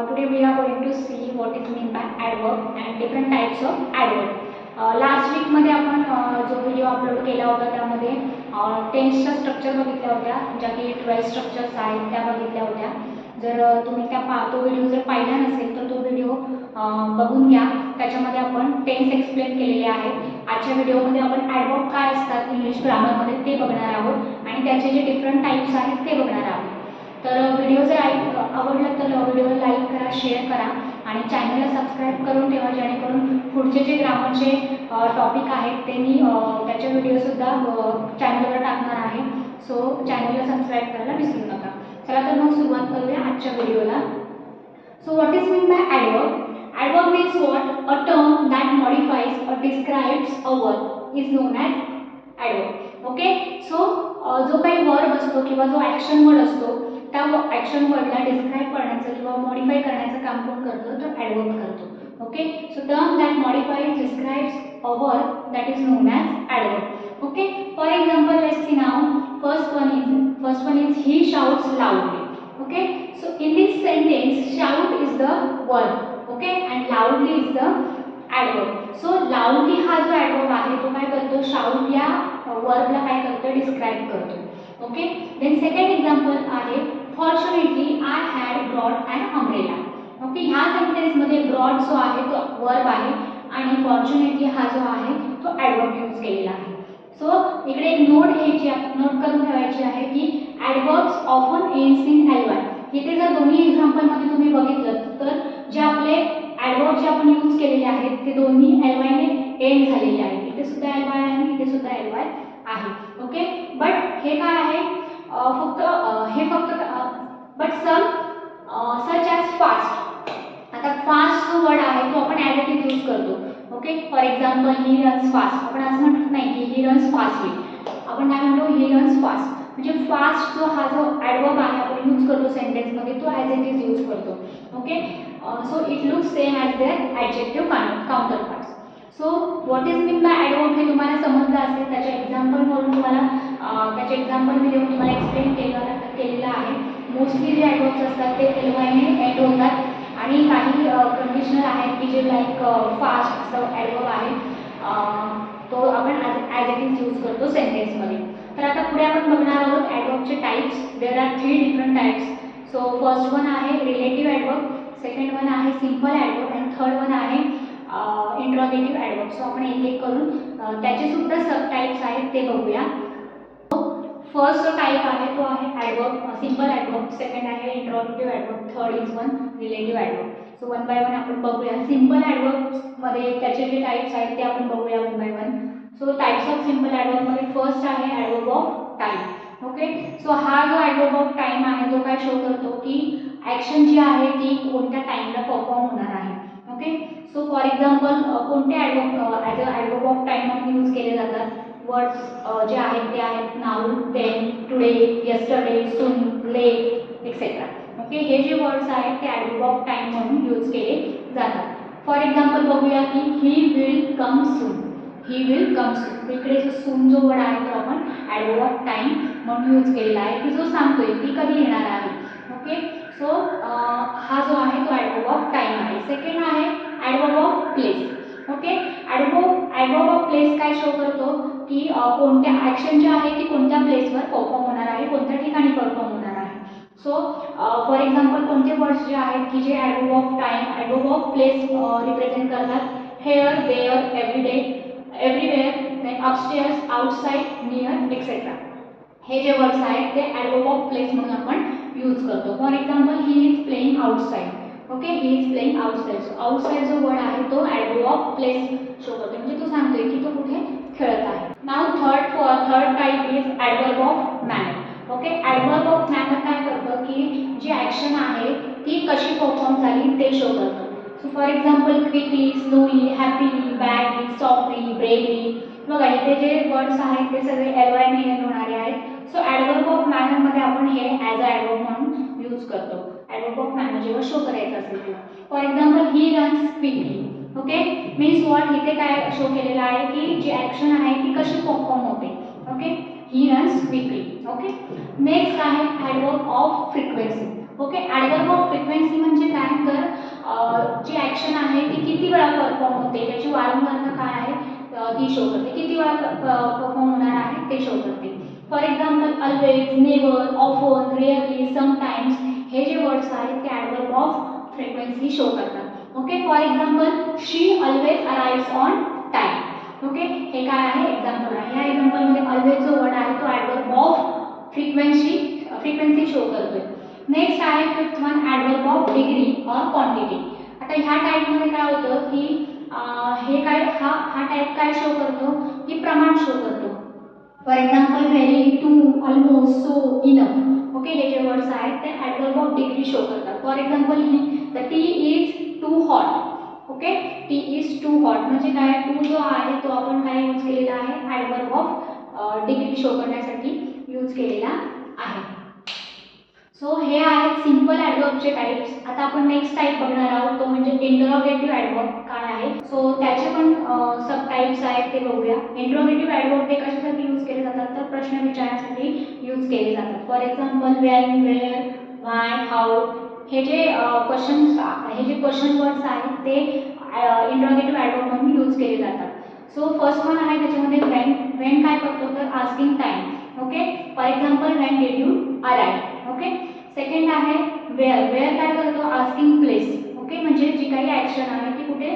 Uh, today we are going to see what is meant by adverb and different types of adverb. Uh, last वीकमध्ये आपण uh, जो video upload केला होता त्यामध्ये uh, टेन्सच्या structure बघितल्या होत्या ज्या की ट्वेल्व स्ट्रक्चर्स आहेत त्या बघितल्या होत्या. जर uh, तुम्ही त्या पा तो व्हिडिओ जर पाहिला नसेल तर तो व्हिडिओ बघून घ्या. त्याच्यामध्ये आपण टेन्स एक्सप्लेन केलेले आहेत आजच्या व्हिडिओमध्ये आपण ॲडवर्ब काय असतात इंग्लिश ग्रामरमध्ये ते बघणार आहोत. आणि त्याचे जे डिफरंट टाईप्स आहेत ते बघणार आहोत. तर व्हिडिओ जर ऐक आवडला तर व्हिडिओला लाईक करा शेअर करा आणि चॅनलला सबस्क्राईब करून ठेवा जेणेकरून पुढचे जे ग्रामरचे टॉपिक आहेत ते मी त्याचे व्हिडिओसुद्धा चॅनलवर टाकणार आहे. सो चॅनलला सबस्क्राईब करायला विसरू नका. चला तर मग सुरुवात करूया आजच्या व्हिडिओला so what is mean by adverb adverb means what a term that modifies a describes a word is known as adverb okay so जो काही वर्ड असतो किंवा जो ॲक्शन वर्ड असतो त्या ॲक्शन वर्डला डिस्क्राईब करण्याचं किंवा मॉडिफाय करण्याचं काम कोण करतो? तर ॲडवर्ब करतो. Okay so term that modifies describes a word that is known as adverb okay for example let see now first one is first one is he shouts loudly okay so in this sentence shout is the word okay and loudly is the adverb so loudly हा जो adverb आहे तो काय करतो? Shout या वर्बला काय करतो? Describe करतो. ओके देन सेकंड एक्झाम्पल आहे fortunately I had broad and umbrella okay ह्या सेंटेन्समध्ये ब्रॉड जो आहे तो वर्ब आहे आणि फॉर्च्युनेटली हा जो आहे तो ॲडवर्ब यूज केलेला आहे. सो इकडे एक नोट घ्यायची नोट करून ठेवायची आहे की adverbs often ends in L Y इथे जर दोन्ही एक्झाम्पलमध्ये तुम्ही बघितलं तर जे आपले ॲडवर्ब जे आपण यूज केलेले आहेत ते दोन्ही एल वायने एंड झालेले आहेत. इथे सुद्धा एल वाय आहे इथे सुद्धा एल वाय आहे. ओके बट हे काय आहे? फक्त हे फक्त but some such as fast आता फास्ट जो वर्ड आहे तो आपण ॲडिटिव्ह यूज करतो. Okay for example he runs fast आपण असं म्हणत नाही की ही रन्स फास्टली आपण काय म्हणतो? ही रन्स फास्ट म्हणजे फास्ट जो हा जो ॲडवर्ब आहे आपण यूज करतो सेंटेन्समध्ये तो ॲज इट इज यूज करतो. Okay so it looks same as their adjective counter parts so what is mean by adverb हे तुम्हाला समजलं असेल. त्याच्या एक्झाम्पलवरून तुम्हाला अं, त्याचे एक्झाम्पल मी देऊन तुम्हाला एक्सप्लेन केलं केलेलं आहे. मोस्टली जे ॲडवर्ब्स असतात ते एल वायने एंड होतात. आणि काही कंडिशनल आहेत की जे लाईक फास्ट असं ॲडवर्ब आहे. तो आपण as as it is use करतो सेंटेन्समध्ये तर आता पुढे आपण बघणार आहोत ॲडवर्बचे types there are three different types so first one आहे रिलेटिव्ह ॲडवर्ब सेकंड वन आहे simple adverb and third one आहे इंट्रॉगेटिव्ह ॲडवर्ब सो आपण एक एक करून त्याचे सुद्धा सब टाईप्स आहेत ते बघूया. फर्स्ट जो टाईप आहे तो आहे ॲडवर्ब सिंपल ॲडवर्ब सेकंड आहे adverb third is one relative adverb so one by one आपण बघूया. सिंपल ॲडवर्बमध्ये त्याचे जे टाईप्स आहेत ते आपण बघूया one by one so types of simple ॲडवर्बमध्ये first आहे adverb of time okay so हा जो ॲडवर्ब ऑफ टाईम आहे तो काय शो करतो की ॲक्शन जी आहे ती कोणत्या टाईमला परफॉर्म होणार आहे. ओके सो फॉर एक्झाम्पल कोणते adverb as a adverb of time म्हणून यूज केले जातात? वर्ड्स जे आहेत ते आहेत now then today yesterday soon late etcetera okay हे जे वर्ड्स आहेत ते ॲडवर्ब ऑफ टाईम म्हणून यूज केले जातात. फॉर एक्झाम्पल बघूया की he will come soon he will come सून इकडे जो सून जो वर्ड आहे तो आपण ॲडवर्ब ऑफ टाईम म्हणून यूज केलेला आहे. की जो सांगतोय ती कधी येणार आहे? ओके सो हा जो आहे तो ॲडवर्ब ऑफ टाईम आहे. सेकंड आहे adverb of place okay adverb adverb of place काय शो करतो? की कोणत्या ॲक्शन जे आहे ती कोणत्या प्लेसवर परफॉर्म होणार आहे? कोणत्या ठिकाणी परफॉर्म होणार आहे? सो फॉर एक्झाम्पल कोणते वर्ड्स जे आहेत की जे adverb of time adverb of place represent करतात? Here there everyday everywhere upstairs outside near etcetera हे जे वर्ड्स आहेत ते ॲडवर्ब ऑफ प्लेस म्हणून आपण यूज करतो. For example he is playing outside okay he is playing outside so outside जो word आहे तो ॲडवर्ब ऑफ प्लेस शो करतो. म्हणजे तो सांगतोय की तो कुठे खेळत आहे. Now third third type is adverb of manner okay adverb की जी ॲक्शन आहे ती कशी परफॉर्म झाली ते शो करतो so for example quickly slowly happily badly softly bravely बघा इथे जे वर्ड्स आहेत ते सगळे एल वाय होणारे आहेत. सो ॲडवर्ब ऑफ मॅनरमध्ये आपण हे ॲज अ ॲडवर्ब म्हणून यूज करतो. ॲडवर्ब ऑफ मॅनर जेव्हा शो करायचं असेल तेव्हा. For example he runs quickly okay means what इथे काय शो केलेलं आहे की जी ॲक्शन आहे ती कशी परफॉर्म होते? Okay he runs quickly okay next आहे adverb of frequency okay adverb of frequency म्हणजे काय? तर जी ॲक्शन आहे ती किती वेळा परफॉर्म होते? त्याची वारंवारता काय आहे? ती शो करते किती वेळा परफॉर्म होणार आहे? ते शो करते for example always never often really sometimes हे जे वर्ड्स आहेत ते ॲडवर्ब ऑफ फ्रिक्वेन्सी शो करतात okay for example she always arrives on time okay हे काय आहे? एक्झाम्पल आहे. या एक्झाम्पलमध्ये ऑलवेज जो वर्ड आहे तो adverb of frequency frequency show करतोय. नेक्स्ट आहे fifth one adverb of degree or quantity आता ह्या टाईपमध्ये काय होतं की हे काय हा हा टाईप काय शो करतो? की प्रमाण शो करतो. For example very too almost so enough okay हे जे वर्ड्स आहेत ते ॲडवर्ब ऑफ डिग्री शो करतात. For example he the tea is too hot okay tea is too hot म्हणजे काय? टू जो आहे तो आपण काय यूज केलेला आहे? ॲडवर्ब ऑफ डिग्री शो करण्यासाठी यूज केलेला आहे. सो हे आहेत सिंपल ॲडवर्बचे टाईप्स आता आपण नेक्स्ट टाईप बघणार आहोत. तो म्हणजे इंटरोगेटिव्ह ॲडवर्ब काय आहे? सो त्याचे पण uh, सब टाईप्स आहेत ते बघूया. इंटरोगेटिव्ह ॲडवर्ब ते कशासाठी यूज केले जातात? तर प्रश्न विचारण्यासाठी यूज केले जातात. For example when where why how हे जे क्वेश्चन्स हे जे क्वेश्चन वर्ड्स आहेत ते इंट्रोगेटिव्ह ॲडवर्ब म्हणून यूज केले जातात. सो फर्स्ट वन आहे त्याच्यामध्ये वेन वेन काय करतो तर asking time okay for example when did you arrive okay second आहे वेअर वेअर काय करतो? आस्किंग प्लेस ओके म्हणजे जी काही ॲक्शन आहे ती कुठे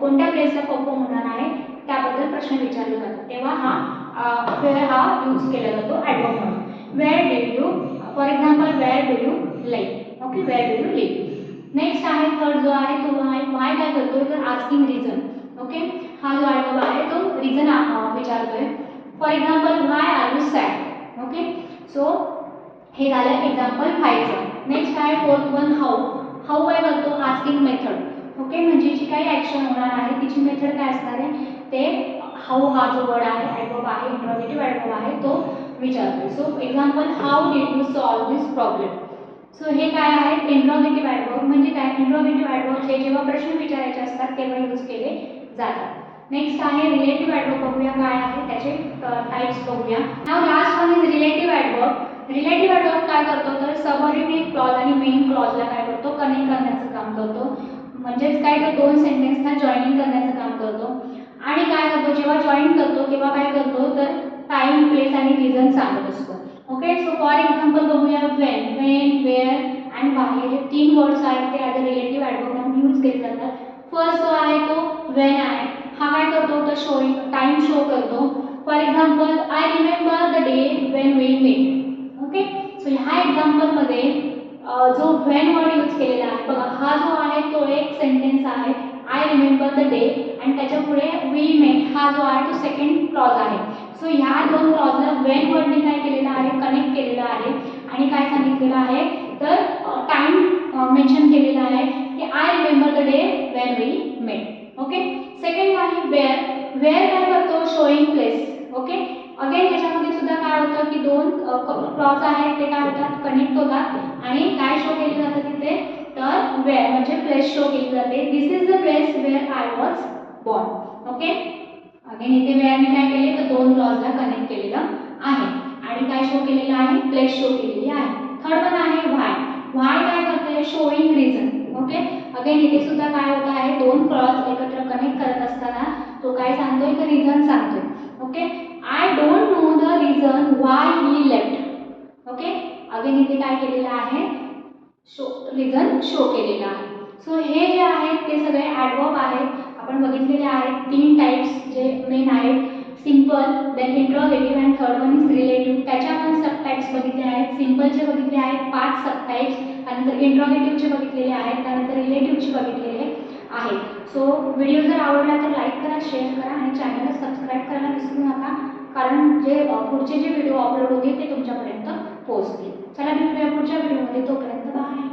कोणत्या प्लेसला परफॉर्म होणार आहे त्याबद्दल प्रश्न विचारले जातात. तेव्हा हा वेअर हा यूज केला जातो ॲडवर्ब म्हणून. Where did you for example where do you like okay where do you live next आहे थर्ड जो आहे तो आहे वाय काय करतो तर आस्किंग रिझन ओके हा जो ॲडवर्ब आहे तो रिझन विचारतोय. For example why are you sad okay so हे झालं एक्झाम्पल फायचं नेक्स्ट आहे फोर्थ वन हाऊ हाऊ काय करतो आस्किंग मेथड ओके म्हणजे जी काही ॲक्शन होणार आहे तिची मेथड काय असणार आहे? ते हाऊ हा जो वर्ड आहे ॲडवर्ब आहे इंटरनेटिव्ह ॲडवर्ब आहे तो विचारतोय. So example how did you solve this problem so हे काय आहे? इंट्रोगेटिव्ह ॲडवर्ब म्हणजे काय? इंट्रोगेटिव्ह ॲडवर्ब हे जेव्हा प्रश्न विचारायचे असतात तेव्हा यूज केले जातात. नेक्स्ट आहे रिलेटिव्ह ॲडवर्ब बघूया काय आहे त्याचे टाईप्स बघूया. Now last one is relative adverb relative adverb काय करतो तर सबऑर्डिनेट क्लॉज आणि मेन क्लॉजला काय करतो? कनेक्ट करण्याचं काम करतो. म्हणजेच काय तर दोन सेंटेन्सना जॉईनिंग करण्याचं काम करतो. आणि काय करतो? जेव्हा जॉईन करतो तेव्हा काय करतो? तर टाईम प्लेस आणि रिझन सांगत असतो. ओके सो फॉर एक्झाम्पल बघूया when when where and why हे जे तीन वर्ड्स आहेत ते ॲज अ रिलेटिव्ह ॲडवर्ब म्हणून यूज केले जातात फर्स्ट जो आहे तो वेन आहे हा काय करतो तर शोईंग टाईम शो करतो. For example I remember the day when we met okay so ह्या एक्झाम्पलमध्ये जो व्हेन वर्ड यूज केलेला आहे बघा हा जो आहे तो एक सेंटेन्स आहे. आय रिमेंबर द डे आणि त्याच्या पुढे वी मेट हा जो आहे तो सेकंड क्लॉज आहे. सो ह्या दोन क्लॉजला वेन वर्डने काय केलेलं आहे? कनेक्ट केलेलं आहे. आणि काय सांगितलेलं आहे? तर टाईम मेन्शन केलेलं आहे की I remember the day when we met okay second आहे वेअर वेअर काय करतो? शोईंग प्लेस ओके अगेन त्याच्यामध्ये सुद्धा काय होतं की दोन क्लॉज आहेत. ते काय होतात? कनेक्ट होतात. आणि काय शो केले जातं तिथे? तर वेअर म्हणजे प्लेस शो केली जाते. This is the place where I was born okay again इथे वेळाने काय केले तर दोन क्लॉजला कनेक्ट केलेलं आहे. आणि काय शो केलेलं आहे? प्लेस शो केलेली आहे. थर्ड वन आहे व्हाय व्हाय काय करते शोईंग रिझन ओके अगेन इथे सुद्धा काय होत आहे? दोन क्लॉज एकत्र कनेक्ट करत असताना तो काय सांगतोय? तर रिझन सांगतोय. Okay I don't know the reason why he left okay again इथे काय केलेलं आहे? शो रिझन शो केलेलं आहे. सो हे जे आहेत ते सगळे ॲडवॉप आहेत. आपण बघितलेले आहेत तीन टाईप्स जे मेन आहेत simple then interrogative and third one is relative त्याच्या पण सब टाईप्स बघितले आहेत सिम्पलचे बघितले आहेत पाच सब टाईप्स त्यानंतर इंट्रोगेटिव्हचे बघितलेले आहेत त्यानंतर रिलेटिव्हचे बघितलेले आहेत. सो व्हिडिओ जर आवडला तर लाईक करा शेअर करा आणि चॅनलला सबस्क्राईब करायला विसरू नका कारण जे पुढचे जे व्हिडिओ अपलोड होतील ते तुमच्यापर्यंत पोहोचतील. चला भेटूया पुढच्या व्हिडिओमध्ये तोपर्यंत बाय